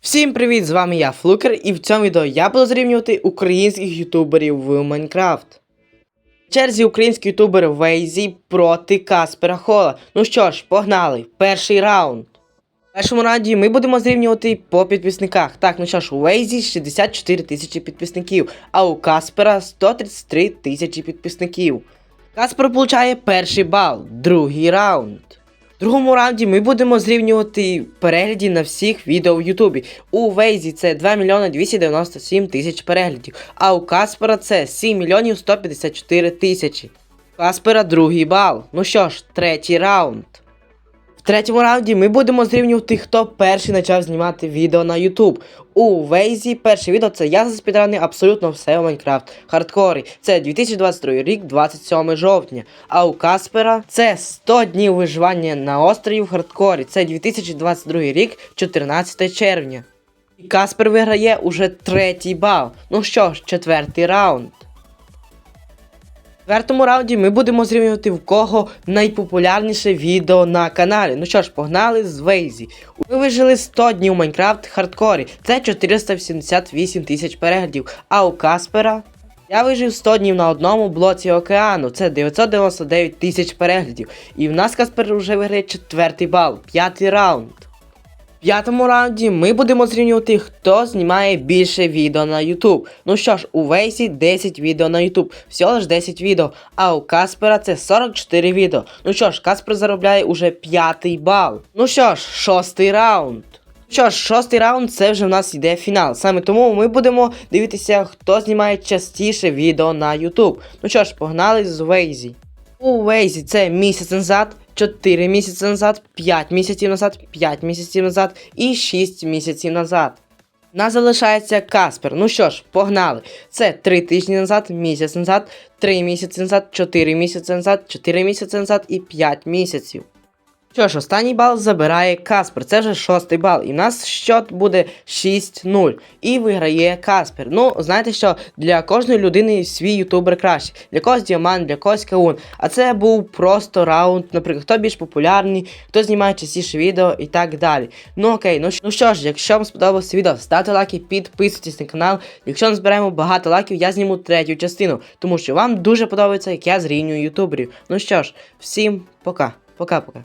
Всім привіт! З вами я, Флукер, і в цьому відео я буду зрівнювати українських ютуберів в Майнкрафт. Черзі український ютубер Вейзі проти Каспера Хола. Ну що ж, погнали! Перший раунд. В першому раунді ми будемо зрівнювати по підписниках. Так, ну що ж, у Вейзі 64 тисячі підписників, а у Каспера 133 тисячі підписників. Каспер получає перший бал, другий раунд. Другому раунді ми будемо зрівнювати перегляді на всіх відео в Ютубі. У Вейзі це 2 мільйони 297 тисяч переглядів, а у Каспера це 7 мільйонів 154 тисячі. Каспера другий бал. Ну що ж, третій раунд. В третьому раунді ми будемо зрівнювати, хто перший почав знімати відео на YouTube. У Вейзі перше відео це я заспідранив абсолютно все у Майнкрафт. Хардкорі. Це 2022 рік, 27 жовтня. А у Каспера це 100 днів виживання на острові в хардкорі. Це 2022 рік, 14 червня. І Каспер виграє уже третій бал. Ну що ж, четвертий раунд. Четвертому раунді ми будемо зрівнювати в кого найпопулярніше відео на каналі. Ну що ж, погнали з Вейзі. Ми вижили 100 днів Майнкрафт хардкорі. Це 478 тисяч переглядів. А у Каспера я вижив 100 днів на одному блоці океану. Це 999 тисяч переглядів. І в нас Каспер вже виграє четвертий бал, п'ятий раунд. П'ятому раунді ми будемо зрівнювати, хто знімає більше відео на YouTube. Ну що ж, у Вейсі 10 відео на YouTube, всього лиш 10 відео, а у Каспера це 44 відео. Ну що ж, Каспер заробляє уже п'ятий бал. Ну що ж, шостий раунд. Що ж, шостий раунд це вже в нас йде фінал. Саме тому ми будемо дивитися, хто знімає частіше відео на YouTube. Ну що ж, погнали з Вейзі. У Вейзі це місяць назад, 4 місяці назад, 5 місяців назад, 5 місяців назад і 6 місяців назад. Нас залишається Каспер. Ну що ж, погнали. Це 3 тижні назад, місяць назад, 3 місяці назад, 4 місяці назад, 4 місяці назад і 5 місяців. Що ж, останній бал забирає Каспер. Це вже шостий бал. І в нас счет буде 6-0. І виграє Каспер. Ну, знаєте що, для кожної людини свій ютубер краще. Для когось діамант, для когось каун. А це був просто раунд, наприклад, хто більш популярний, хто знімає частіше відео і так далі. Ну окей, ну, ну що ж, якщо вам сподобалося відео, ставте лайки, підписуйтесь на канал. Якщо назбираємо багато лайків, я зніму третю частину, тому що вам дуже подобається, як я зрівнюю ютуберів. Ну що ж, всім пока. Пока-пока.